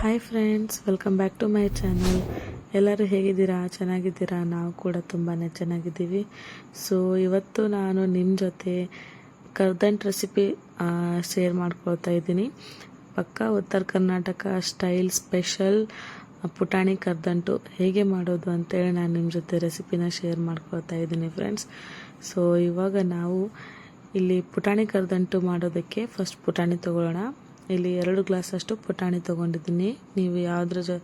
Hi friends welcome back to my channel ಎಲ್ಲರೂ ಹೇಗಿದ್ದೀರಾ? ಚೆನ್ನಾಗಿದ್ದೀರಾ? ನಾವು ಕೂಡ ತುಂಬಾ ಚೆನ್ನಾಗಿದ್ದೀವಿ. ಸೊ ಇವತ್ತು ನಾನು ನಿಮ್ಮ ಜೊತೆ ಕರ್ದಂಟ್ ರೆಸಿಪಿ ಶೇರ್ ಮಾಡ್ಕೊಳ್ತಾ ಇದ್ದೀನಿ. ಪಕ್ಕ ಉತ್ತರ ಕರ್ನಾಟಕ ಸ್ಟೈಲ್ ಸ್ಪೆಷಲ್ ಪುಟಾಣಿ ಕರ್ದಂಟು ಹೇಗೆ ಮಾಡೋದು ಅಂತೇಳಿ ನಾನು ನಿಮ್ಮ ಜೊತೆ ರೆಸಿಪಿನ ಶೇರ್ ಮಾಡ್ಕೊಳ್ತಾ ಇದ್ದೀನಿ ಫ್ರೆಂಡ್ಸ್ ಸೊ ಇವಾಗ ನಾವು ಇಲ್ಲಿ ಪುಟಾಣಿ ಕರ್ದಂಟು ಮಾಡೋದಕ್ಕೆ ಫಸ್ಟ್ ಪುಟಾಣಿ ತೊಗೊಳ್ಳೋಣ. ಇಲ್ಲಿ ಎರಡು ಗ್ಲಾಸ್ ಅಷ್ಟು ಪುಟಾಣಿ ತೊಗೊಂಡಿದ್ದೀನಿ. ನೀವು ಯಾವುದ್ರ ಜೊ,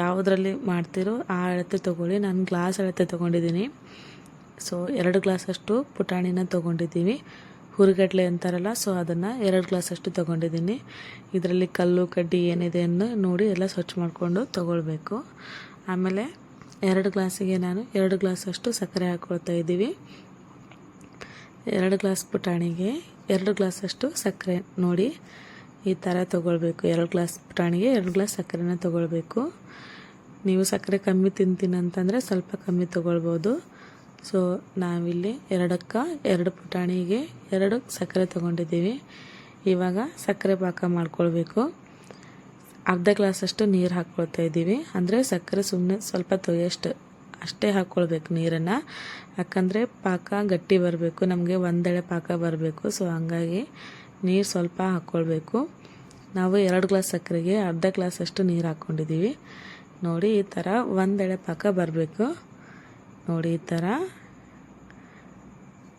ಯಾವುದರಲ್ಲಿ ಮಾಡ್ತೀರೋ ಆ ಅಳತೆ ತೊಗೊಳ್ಳಿ. ನಾನು ಗ್ಲಾಸ್ ಅಳತೆ ತೊಗೊಂಡಿದ್ದೀನಿ. ಸೊ ಎರಡು ಗ್ಲಾಸ್ ಅಷ್ಟು ಪುಟಾಣಿನ ತೊಗೊಂಡಿದ್ದೀವಿ. ಹುರಿಗಡ್ಲೆ ಅಂತಾರಲ್ಲ ಸೊ ಅದನ್ನು ಎರಡು ಗ್ಲಾಸ್ ಅಷ್ಟು ತೊಗೊಂಡಿದ್ದೀನಿ. ಇದರಲ್ಲಿ ಕಲ್ಲು, ಕಡ್ಡಿ ಏನಿದೆ ಅನ್ನೋ ನೋಡಿ ಎಲ್ಲ ಸ್ವಚ್ಛ ಮಾಡಿಕೊಂಡು ತೊಗೊಳ್ಬೇಕು. ಆಮೇಲೆ ಎರಡು ಗ್ಲಾಸಿಗೆ ನಾನು ಎರಡು ಗ್ಲಾಸ್ ಅಷ್ಟು ಸಕ್ಕರೆ ಹಾಕ್ಕೊಳ್ತಾ ಇದ್ದೀವಿ. ಎರಡು ಗ್ಲಾಸ್ ಪುಟಾಣಿಗೆ ಎರಡು ಗ್ಲಾಸ್ ಅಷ್ಟು ಸಕ್ಕರೆ ನೋಡಿ ಈ ಥರ ತೊಗೊಳ್ಬೇಕು. ಎರಡು ಗ್ಲಾಸ್ ಪುಟಾಣಿಗೆ ಎರಡು ಗ್ಲಾಸ್ ಸಕ್ಕರೆನ ತೊಗೊಳ್ಬೇಕು. ನೀವು ಸಕ್ಕರೆ ಕಮ್ಮಿ ತಿಂತೀನಿ ಅಂತಂದರೆ ಸ್ವಲ್ಪ ಕಮ್ಮಿ ತೊಗೊಳ್ಬೋದು. ಸೊ ನಾವಿಲ್ಲಿ ಎರಡಕ್ಕೆ ಎರಡು ಪುಟಾಣಿಗೆ ಎರಡು ಸಕ್ಕರೆ ತೊಗೊಂಡಿದ್ದೀವಿ. ಇವಾಗ ಸಕ್ಕರೆ ಪಾಕ ಮಾಡ್ಕೊಳ್ಬೇಕು. ಅರ್ಧ ಗ್ಲಾಸಷ್ಟು ನೀರು ಹಾಕ್ಕೊಳ್ತಾ ಇದ್ದೀವಿ. ಅಂದರೆ ಸಕ್ಕರೆ ಸುಮ್ಮನೆ ಸ್ವಲ್ಪ ತೊಗೆಯಷ್ಟು ಅಷ್ಟೇ ಹಾಕ್ಕೊಳ್ಬೇಕು ನೀರನ್ನು. ಯಾಕಂದರೆ ಪಾಕ ಗಟ್ಟಿ ಬರಬೇಕು. ನಮಗೆ ಒಂದೆಳೆ ಪಾಕ ಬರಬೇಕು. ಸೊ ಹಂಗಾಗಿ ನೀರು ಸ್ವಲ್ಪ ಹಾಕ್ಕೊಳ್ಬೇಕು ನಾವು ಎರಡು ಗ್ಲಾಸ್ ಸಕ್ಕರೆಗೆ ಅರ್ಧ ಗ್ಲಾಸಷ್ಟು ನೀರು ಹಾಕ್ಕೊಂಡಿದ್ದೀವಿ ನೋಡಿ, ಈ ಥರ ಒಂದೆಡೆ ಪಾಕ ಬರಬೇಕು. ನೋಡಿ, ಈ ಥರ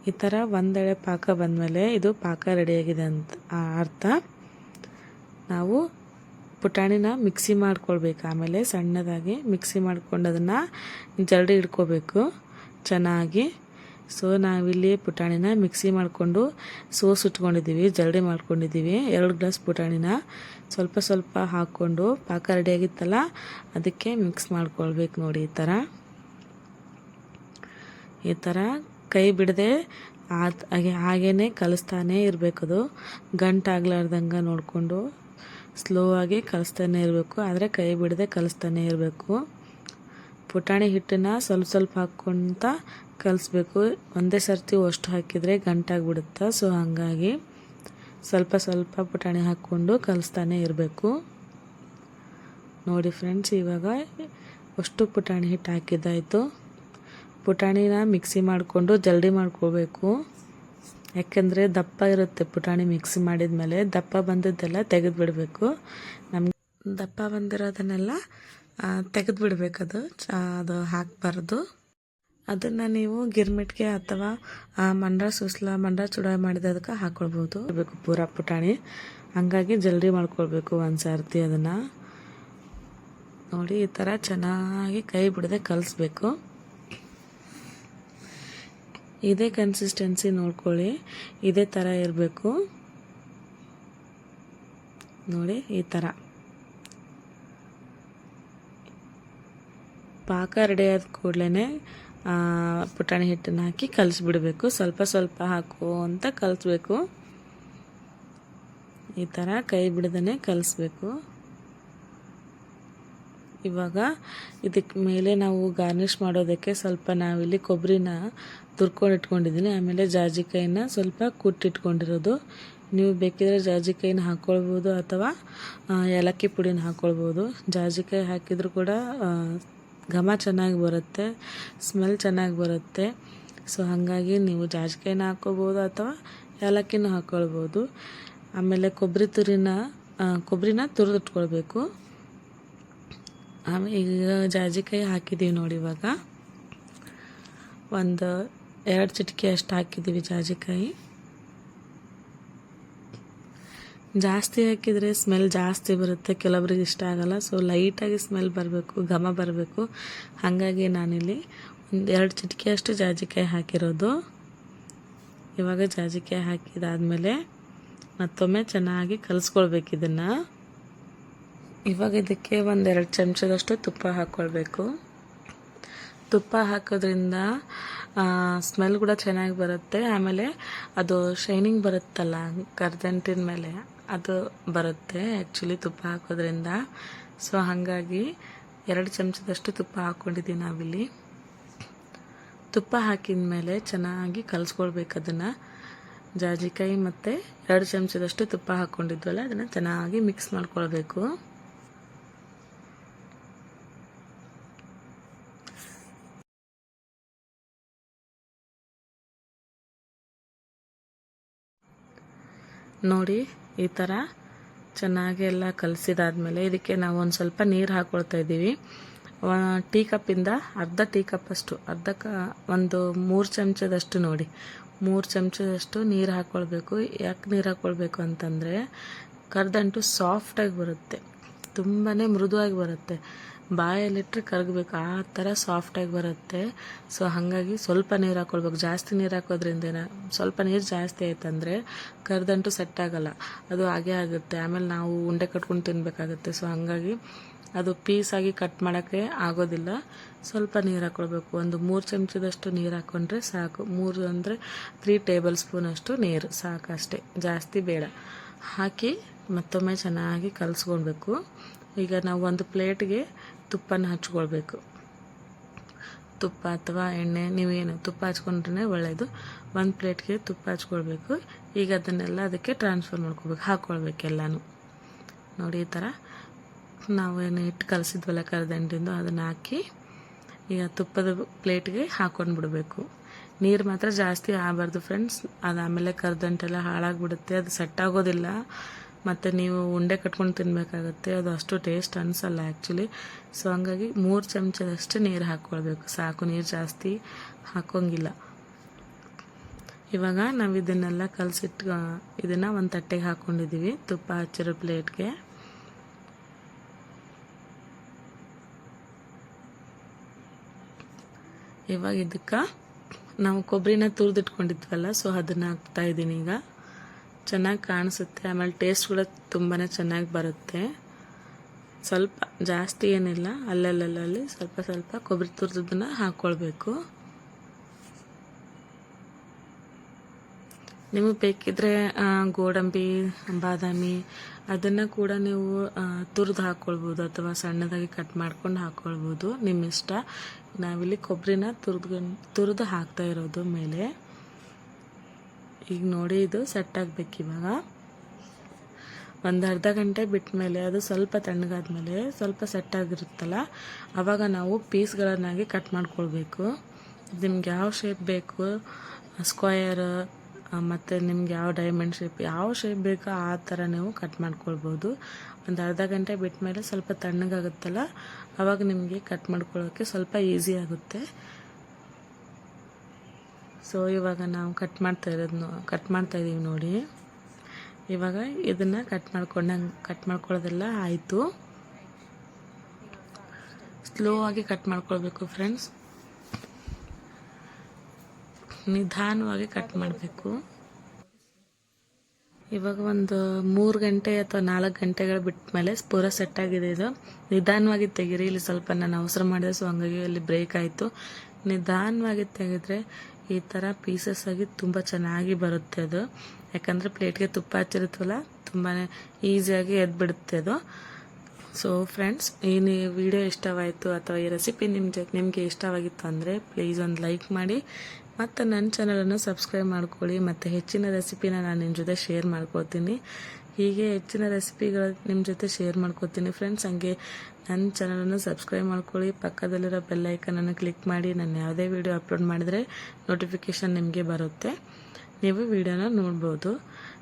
ಈ ಥರ ಒಂದೆಳೆ ಪಾಕ ಬಂದಮೇಲೆ ಇದು ಪಾಕ ರೆಡಿಯಾಗಿದೆ ಅಂತ ಅರ್ಥ. ನಾವು ಪುಟಾಣಿನ ಮಿಕ್ಸಿ ಮಾಡ್ಕೊಳ್ಬೇಕು. ಆಮೇಲೆ ಸಣ್ಣದಾಗಿ ಮಿಕ್ಸಿ ಮಾಡ್ಕೊಂಡು ಅದನ್ನು ಜರಡಿ ಇಡ್ಕೋಬೇಕು ಚೆನ್ನಾಗಿ. ಸೊ ನಾವಿಲ್ಲಿ ಪುಟಾಣಿನ ಮಿಕ್ಸಿ ಮಾಡಿಕೊಂಡು ಸೋಸ್ ಇಟ್ಕೊಂಡಿದ್ದೀವಿ, ಜರಡಿ ಮಾಡ್ಕೊಂಡಿದ್ದೀವಿ, ಎರಡು ಗ್ಲಾಸ್ ಪುಟಾಣಿನ ಸ್ವಲ್ಪ ಸ್ವಲ್ಪ ಹಾಕ್ಕೊಂಡು ಪಾಕ ರೆಡಿಯಾಗಿತ್ತಲ್ಲ ಅದಕ್ಕೆ ಮಿಕ್ಸ್ ಮಾಡ್ಕೊಳ್ಬೇಕು ನೋಡಿ ಈ ಥರ. ಈ ಥರ ಕೈ ಬಿಡದೆ ಹಾಗೆ ಹಾಗೇ ಕಲಿಸ್ತಾನೇ ಇರಬೇಕದು ಗಂಟಾಗ್ಲಾರ್ದಂಗೆ ನೋಡಿಕೊಂಡು ಸ್ಲೋ ಆಗಿ ಕಲಿಸ್ತಾನೆ ಇರಬೇಕು, ಆದರೆ ಕೈ ಬಿಡದೆ ಕಲಿಸ್ತಾನೆ ಇರಬೇಕು. ಪುಟಾಣಿ ಹಿಟ್ಟನ್ನು ಸ್ವಲ್ಪ ಸ್ವಲ್ಪ ಹಾಕ್ಕೊಂತ ಕಲಿಸ್ಬೇಕು. ಒಂದೇ ಸರ್ತಿ ಅಷ್ಟು ಹಾಕಿದರೆ ಗಂಟಾಗ್ಬಿಡುತ್ತೆ? ಸೊ ಹಾಗಾಗಿ ಸ್ವಲ್ಪ ಸ್ವಲ್ಪ ಪುಟಾಣಿ ಹಾಕ್ಕೊಂಡು ಕಲಿಸ್ತಾನೆ ಇರಬೇಕು. ನೋಡಿ ಫ್ರೆಂಡ್ಸ್ ಇವಾಗ ಅಷ್ಟು ಪುಟಾಣಿ ಹಿಟ್ಟು ಹಾಕಿದ್ದಾಯಿತು. ಪುಟಾಣಿನ ಮಿಕ್ಸಿ ಮಾಡಿಕೊಂಡು ಜಲ್ದಿ ಮಾಡ್ಕೋಬೇಕು ಯಾಕೆಂದರೆ ದಪ್ಪ ಇರುತ್ತೆ ಪುಟಾಣಿ ಮಿಕ್ಸಿ ಮಾಡಿದ ಮೇಲೆ ದಪ್ಪ ಬಂದಿದ್ದೆಲ್ಲ ತೆಗೆದು ಬಿಡಬೇಕು ನಮ್ಗೆ ದಪ್ಪ ಬಂದಿರೋದನ್ನೆಲ್ಲ ತೆಗೆದು ಬಿಡಬೇಕದು ಅದು ಹಾಕಬಾರ್ದು. ಅದನ್ನು ನೀವು ಗಿರ್ಮಿಟ್ಗೆ ಅಥವಾ ಮಂಡ್ರ ಸುಸ್ಲ, ಮಂಡ್ರ ಚೂಡ ಮಾಡಿದದಕ್ಕೆ ಹಾಕ್ಕೊಳ್ಬೋದು ಬೇಕು ಪೂರ ಪುಟಾಣಿ. ಹಂಗಾಗಿ ಜಲ್ದಿ ಮಾಡ್ಕೊಳ್ಬೇಕು ಒಂದು ಸರ್ತಿ ಅದನ್ನು. ನೋಡಿ, ಈ ಥರ ಚೆನ್ನಾಗಿ ಕೈ ಬಿಡದೆ ಕಲಿಸ್ಬೇಕು. ಇದೇ ಕನ್ಸಿಸ್ಟೆನ್ಸಿ ನೋಡ್ಕೊಳ್ಳಿ. ಇದೇ ಥರ ಇರಬೇಕು. ನೋಡಿ, ಈ ಥರ ಪಾಕ ರೆಡಿ ಆದ ಪುಟಾಣಿ ಹಿಟ್ಟನ್ನು ಹಾಕಿ ಕಲಿಸ್ಬಿಡಬೇಕು. ಸ್ವಲ್ಪ ಸ್ವಲ್ಪ ಹಾಕು ಅಂತ ಕಲಿಸ್ಬೇಕು. ಈ ಥರ ಕೈ ಬಿಡದೇ ಕಲಿಸ್ಬೇಕು. ಇವಾಗ ಇದಕ್ಕೆ ಮೇಲೆ ನಾವು ಗಾರ್ನಿಷ್ ಮಾಡೋದಕ್ಕೆ ಸ್ವಲ್ಪ ನಾವಿಲ್ಲಿ ಕೊಬ್ಬರಿನ ತುರ್ಕೊಂಡು ಇಟ್ಕೊಂಡಿದ್ದೀನಿ ಆಮೇಲೆ ಜಾಜಿಕಾಯಿನ ಸ್ವಲ್ಪ ಕುಟ್ಟಿಟ್ಕೊಂಡಿರೋದು. ನೀವು ಬೇಕಿದ್ರೆ ಜಾಜಿಕಾಯಿನ ಹಾಕ್ಕೊಳ್ಬೋದು ಅಥವಾ ಏಲಕ್ಕಿ ಪುಡಿನ ಹಾಕ್ಕೊಳ್ಬೋದು ಜಾಜಿಕಾಯಿ ಹಾಕಿದರೂ ಕೂಡ ಘಮ ಚೆನ್ನಾಗಿ ಬರುತ್ತೆ ಸ್ಮೆಲ್ ಚೆನ್ನಾಗಿ ಬರುತ್ತೆ. ಸೊ ಹಾಗಾಗಿ ನೀವು ಜಾಜಿಕಾಯಿನ ಹಾಕ್ಕೋಬೋದು ಅಥವಾ ಏಲಕ್ಕಿನೂ ಹಾಕ್ಕೊಳ್ಬೋದು. ಆಮೇಲೆ ಕೊಬ್ಬರಿ ತುರಿನ ಕೊಬ್ಬರಿನ ತುರಿದಿಟ್ಕೊಳ್ಬೇಕು. ಆಮೇಲೆ ಈಗ ಜಾಜಿಕಾಯಿ ಹಾಕಿದ್ದೀವಿ ನೋಡಿ ಇವಾಗ. ಒಂದು ಎರಡು ಚಿಟಿಕೆ ಅಷ್ಟು ಹಾಕಿದ್ದೀವಿ ಜಾಜಿಕಾಯಿ. ಜಾಸ್ತಿ ಹಾಕಿದರೆ ಸ್ಮೆಲ್ ಜಾಸ್ತಿ ಬರುತ್ತೆ. ಕೆಲವರಿಗೆ ಇಷ್ಟ ಆಗಲ್ಲ. ಸೊ ಲೈಟಾಗಿ ಸ್ಮೆಲ್ ಬರಬೇಕು, ಘಮ ಬರಬೇಕು. ಹಾಗಾಗಿ ನಾನಿಲ್ಲಿ ಒಂದು ಎರಡು ಚಿಟಿಕೆಯಷ್ಟು ಜಾಜಿಕಾಯಿ ಹಾಕಿರೋದು. ಇವಾಗ ಜಾಜಿಕಾಯಿ ಹಾಕಿದಾದಮೇಲೆ ಮತ್ತೊಮ್ಮೆ ಚೆನ್ನಾಗಿ ಕಲಿಸ್ಕೊಳ್ಬೇಕು ಇದನ್ನು. ಇವಾಗ ಇದಕ್ಕೆ ಒಂದೆರಡು ಚಮಚದಷ್ಟು ತುಪ್ಪ ಹಾಕ್ಕೊಳ್ಬೇಕು ತುಪ್ಪ ಹಾಕೋದ್ರಿಂದ ಸ್ಮೆಲ್ ಕೂಡ ಚೆನ್ನಾಗಿ ಬರುತ್ತೆ. ಆಮೇಲೆ ಅದು ಶೈನಿಂಗ್ ಬರುತ್ತಲ್ಲ ಕರ್ದಂಟಿನ ಮೇಲೆ. ಅದು ಬರುತ್ತೆ. ಆ್ಯಕ್ಚುಲಿ ತುಪ್ಪ ಹಾಕೋದ್ರಿಂದ. ಸೊ ಹಾಗಾಗಿ ಎರಡು ಚಮಚದಷ್ಟು ತುಪ್ಪ ಹಾಕ್ಕೊಂಡಿದ್ದೀನಿ ನಾವಿಲ್ಲಿ. ತುಪ್ಪ ಹಾಕಿದ ಮೇಲೆ ಚೆನ್ನಾಗಿ ಕಲಿಸ್ಕೊಳ್ಬೇಕು ಅದನ್ನು. ಜಾಜಿಕಾಯಿ ಮತ್ತು ಎರಡು ಚಮಚದಷ್ಟು ತುಪ್ಪ ಹಾಕ್ಕೊಂಡಿದ್ವಲ್ಲ ಅದನ್ನು ಚೆನ್ನಾಗಿ ಮಿಕ್ಸ್ ಮಾಡ್ಕೊಳ್ಬೇಕು. ನೋಡಿ ಈ ಥರ ಚೆನ್ನಾಗಿ ಎಲ್ಲ ಕಲಸಿದಾದ್ಮೇಲೆ ಇದಕ್ಕೆ ನಾವು ಒಂದು ಸ್ವಲ್ಪ ನೀರು ಹಾಕ್ಕೊಳ್ತಾ ಇದ್ದೀವಿ. ಟೀ ಕಪ್ಪಿಂದ ಅರ್ಧ ಟೀ ಕಪ್ಪಷ್ಟು ಅರ್ಧ ಕ ಒಂದು ಮೂರು ಚಮಚದಷ್ಟು ನೋಡಿ. ಮೂರು ಚಮಚದಷ್ಟು ನೀರು ಹಾಕ್ಕೊಳ್ಬೇಕು ಯಾಕೆ ನೀರು ಹಾಕ್ಕೊಳ್ಬೇಕು ಅಂತಂದರೆ ಕರ್ದಂಟು ಸಾಫ್ಟಾಗಿ ಬರುತ್ತೆ. ತುಂಬಾ ಮೃದುವಾಗಿ ಬರುತ್ತೆ. ಬಾಯಲ್ಲಿಟ್ಟರೆ ಕರಗಬೇಕು. ಆ ಥರ ಸಾಫ್ಟಾಗಿ ಬರುತ್ತೆ. ಸೊ ಹಾಗಾಗಿ ಸ್ವಲ್ಪ ನೀರು ಹಾಕ್ಕೊಳ್ಬೇಕು ಜಾಸ್ತಿ ನೀರು ಹಾಕೋದ್ರಿಂದ ಸ್ವಲ್ಪ ನೀರು ಜಾಸ್ತಿ ಆಯ್ತಂದರೆ ಕರ್ದಂಟು ಸೆಟ್ ಆಗಲ್ಲ. ಅದು ಹಾಗೆ ಆಗುತ್ತೆ. ಆಮೇಲೆ ನಾವು ಉಂಡೆ ಕಟ್ಕೊಂಡು ತಿನ್ನಬೇಕಾಗುತ್ತೆ ಸೊ ಹಾಗಾಗಿ ಅದು ಪೀಸಾಗಿ ಕಟ್ ಮಾಡೋಕ್ಕೆ ಆಗೋದಿಲ್ಲ. ಸ್ವಲ್ಪ ನೀರು ಹಾಕ್ಕೊಳ್ಬೇಕು ಒಂದು ಮೂರು ಚಮಚದಷ್ಟು ನೀರು ಹಾಕ್ಕೊಂಡ್ರೆ ಸಾಕು. ಮೂರು ಅಂದರೆ ತ್ರೀ ಟೇಬಲ್ ಸ್ಪೂನಷ್ಟು ನೀರು. ಸಾಕು ಅಷ್ಟೇ ಜಾಸ್ತಿ ಬೇಡ. ಹಾಕಿ ಮತ್ತೊಮ್ಮೆ ಚೆನ್ನಾಗಿ ಕಲಸ್ಕೊಳ್ಬೇಕು. ಈಗ ನಾವು ಒಂದು ಪ್ಲೇಟ್ಗೆ ತುಪ್ಪನ ಹಚ್ಕೊಳ್ಬೇಕು. ತುಪ್ಪ ಅಥವಾ ಎಣ್ಣೆ ನೀವೇನು ತುಪ್ಪ ಹಚ್ಕೊಂಡ್ರೆ ಒಳ್ಳೆಯದು ಒಂದು ಪ್ಲೇಟ್ಗೆ ತುಪ್ಪ ಹಚ್ಕೊಳ್ಬೇಕು. ಈಗ ಅದನ್ನೆಲ್ಲ ಅದಕ್ಕೆ ಟ್ರಾನ್ಸ್ಫರ್ ಮಾಡ್ಕೊಬೇಕು ಹಾಕ್ಕೊಳ್ಬೇಕು ಎಲ್ಲನೂ. ನೋಡಿ ಈ ಥರ ನಾವು ಏನು ಇಟ್ಟು ಕಲಸಿದ್ವಲ್ಲ ಕರದಂಡಿಂದು ಅದನ್ನು ಹಾಕಿ ಈಗ ತುಪ್ಪದ ಪ್ಲೇಟ್ಗೆ ಹಾಕ್ಕೊಂಡು ಬಿಡಬೇಕು ನೀರು ಮಾತ್ರ ಜಾಸ್ತಿ ಆಗಬಾರ್ದು ಫ್ರೆಂಡ್ಸ್. ಅದು ಆಮೇಲೆ ಕರೆದಂಟೆಲ್ಲ ಹಾಳಾಗಿಬಿಡುತ್ತೆ. ಅದು ಸೆಟ್ ಆಗೋದಿಲ್ಲ. ಮತ್ತು ನೀವು ಉಂಡೆ ಕಟ್ಕೊಂಡು ತಿನ್ನಬೇಕಾಗತ್ತೆ ಅದು ಅಷ್ಟು ಟೇಸ್ಟ್ ಅನಿಸಲ್ಲ ಆ್ಯಕ್ಚುಲಿ ಸೊ ಹಂಗಾಗಿ ಮೂರು ಚಮಚದಷ್ಟು ನೀರು ಹಾಕ್ಕೊಳ್ಬೇಕು. ಸಾಕು, ನೀರು ಜಾಸ್ತಿ ಹಾಕೋಂಗಿಲ್ಲ ಇವಾಗ ನಾವು ಇದನ್ನೆಲ್ಲ ಕಲಸಿಟ್ಟು ಇದನ್ನು ಒಂದು ತಟ್ಟೆಗೆ ಹಾಕ್ಕೊಂಡಿದ್ದೀವಿ ತುಪ್ಪ ಹಚ್ಚಿರೋ ಪ್ಲೇಟ್ಗೆ. ಇವಾಗ ಇದಕ್ಕೆ ನಾವು ಕೊಬ್ಬರಿನ ತುರಿದಿಟ್ಕೊಂಡಿದ್ವಲ್ಲ ಸೊ ಅದನ್ನು ಹಾಕ್ತಾ ಇದ್ದೀನಿ ಈಗ. ಚೆನ್ನಾಗಿ ಕಾಣಿಸುತ್ತೆ. ಆಮೇಲೆ ಟೇಸ್ಟ್ ಕೂಡ ತುಂಬಾ ಚೆನ್ನಾಗಿ ಬರುತ್ತೆ. ಸ್ವಲ್ಪ ಜಾಸ್ತಿ ಏನಿಲ್ಲ. ಅಲ್ಲಲ್ಲಲ್ಲಿ ಸ್ವಲ್ಪ ಸ್ವಲ್ಪ ಕೊಬ್ಬರಿ ತುರಿದನ್ನ ಹಾಕ್ಕೊಳ್ಬೇಕು ನಿಮಗೆ ಬೇಕಿದ್ರೆ ಗೋಡಂಬಿ, ಬಾದಾಮಿ ಅದನ್ನು ಕೂಡ ನೀವು ತುರಿದು ಹಾಕ್ಕೊಳ್ಬೋದು ಅಥವಾ ಸಣ್ಣದಾಗಿ ಕಟ್ ಮಾಡ್ಕೊಂಡು ಹಾಕ್ಕೊಳ್ಬೋದು ನಿಮ್ಮ ಇಷ್ಟ ನಾವಿಲ್ಲಿ ಕೊಬ್ಬರಿನ ತುರಿದು ತುರಿದು ಹಾಕ್ತಾ ಇರೋದು ಮೇಲೆ. ಈಗ ನೋಡಿ ಇದು ಸೆಟ್ ಆಗಬೇಕು ಇವಾಗ. ಒಂದು ಅರ್ಧ ಗಂಟೆ ಬಿಟ್ಟ ಮೇಲೆ ಅದು ಸ್ವಲ್ಪ ತಣ್ಣಗಾದ್ಮೇಲೆ ಸ್ವಲ್ಪ ಸೆಟ್ ಆಗಿರುತ್ತಲ್ಲ ಆವಾಗ ನಾವು ಪೀಸ್ಗಳನ್ನಾಗಿ ಕಟ್ ಮಾಡ್ಕೊಳ್ಬೇಕು. ನಿಮ್ಗೆ ಯಾವ ಶೇಪ್ ಬೇಕು ಸ್ಕ್ವಯರ್ ಮತ್ತು ನಿಮ್ಗೆ ಯಾವ ಡೈಮಂಡ್ ಶೇಪ್ ಯಾವ ಶೇಪ್ ಬೇಕೋ ಆ ಥರ ನೀವು ಕಟ್ ಮಾಡ್ಕೊಳ್ಬೋದು. ಒಂದು ಅರ್ಧ ಗಂಟೆ ಬಿಟ್ಟ ಮೇಲೆ ಸ್ವಲ್ಪ ತಣ್ಣಗಾಗುತ್ತಲ್ಲ ಆವಾಗ ನಿಮಗೆ ಕಟ್ ಮಾಡ್ಕೊಳ್ಳೋಕ್ಕೆ ಸ್ವಲ್ಪ ಈಸಿ ಆಗುತ್ತೆ. ಸೊ ಇವಾಗ ನಾವು ಕಟ್ ಮಾಡ್ತಾ ಇರೋದು ಕಟ್ ಮಾಡ್ತಾ ಇದ್ದೀವಿ ನೋಡಿ. ಇವಾಗ ಇದನ್ನು ಕಟ್ ಮಾಡ್ಕೊಂಡಂಗೆ ಕಟ್ ಮಾಡ್ಕೊಳ್ಳೋದೆಲ್ಲ ಆಯಿತು. ಸ್ಲೋ ಆಗಿ ಕಟ್ ಮಾಡ್ಕೊಳ್ಬೇಕು ಫ್ರೆಂಡ್ಸ್ ನಿಧಾನವಾಗಿ ಕಟ್ ಮಾಡಬೇಕು. ಇವಾಗ ಒಂದು ಮೂರು ಗಂಟೆ ಅಥವಾ ನಾಲ್ಕು ಗಂಟೆಗಳು ಬಿಟ್ಟ ಮೇಲೆ ಪೂರ ಸೆಟ್ ಆಗಿದೆ ಇದು. ನಿಧಾನವಾಗಿ ತೆಗೀರಿ, ಇಲ್ಲಿ ಸ್ವಲ್ಪ ನಾನು ಅವಸರ ಮಾಡಿದೆ ಸೊ ಹಂಗಾಗಿ ಇಲ್ಲಿ ಬ್ರೇಕ್ ಆಯಿತು. ನಿಧಾನವಾಗಿ ತೆಗೆದ್ರೆ ಈ ಥರ ಪೀಸಸ್ ಆಗಿ ತುಂಬ ಚೆನ್ನಾಗಿ ಬರುತ್ತೆ ಅದು. ಯಾಕಂದರೆ ಪ್ಲೇಟ್ಗೆ ತುಪ್ಪ ಹಚ್ಚಿರುತ್ತಲ್ಲ ತುಂಬಾ ಈಸಿಯಾಗಿ ಎದ್ಬಿಡುತ್ತೆ ಅದು. ಸೊ ಫ್ರೆಂಡ್ಸ್ ಈ ವಿಡಿಯೋ ಇಷ್ಟವಾಯಿತು ಅಥವಾ ಈ ರೆಸಿಪಿ ನಿಮ್ಮ ನಿಮಗೆ ಇಷ್ಟವಾಗಿತ್ತು ಅಂದರೆ ಪ್ಲೀಸ್ ಒಂದು ಲೈಕ್ ಮಾಡಿ, ಮತ್ತು ನನ್ನ ಚಾನಲನ್ನು ಸಬ್ಸ್ಕ್ರೈಬ್ ಮಾಡ್ಕೊಳ್ಳಿ, ಮತ್ತು ಹೆಚ್ಚಿನ ರೆಸಿಪಿನ ನಾನು ನಿಮ್ಮ ಜೊತೆ ಶೇರ್ ಮಾಡ್ಕೊಳ್ತೀನಿ. ಹೀಗೆ ಹೆಚ್ಚಿನ ರೆಸಿಪಿಗಳ ನಿಮ್ಮ ಜೊತೆ ಶೇರ್ ಮಾಡ್ಕೋತೀನಿ. ಫ್ರೆಂಡ್ಸ್ ಹಂಗೆ ನನ್ನ ಚಾನಲನ್ನು ಸಬ್ಸ್ಕ್ರೈಬ್ ಮಾಡ್ಕೊಳ್ಳಿ. ಪಕ್ಕದಲ್ಲಿರೋ ಬೆಲ್ಲೈಕನನ್ನು ಕ್ಲಿಕ್ ಮಾಡಿ ನಾನು ಯಾವುದೇ ವಿಡಿಯೋ ಅಪ್ಲೋಡ್ ಮಾಡಿದರೆ ನೋಟಿಫಿಕೇಷನ್ ನಿಮಗೆ ಬರುತ್ತೆ. ನೀವು ವಿಡಿಯೋನ ನೋಡ್ಬೋದು.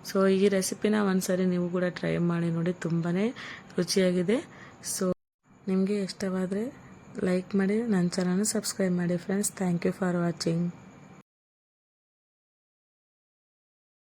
ಸೊ ಈ ರೆಸಿಪಿನ ಒಂದ್ಸರಿ ನೀವು ಕೂಡ ಟ್ರೈ ಮಾಡಿ ನೋಡಿ. ತುಂಬಾ ರುಚಿಯಾಗಿದೆ. ಸೊ ನಿಮಗೆ ಇಷ್ಟವಾದರೆ ಲೈಕ್ ಮಾಡಿ ನನ್ನ ಚಾನಲ್ನ ಸಬ್ಸ್ಕ್ರೈಬ್ ಮಾಡಿ. Friends thank you for watching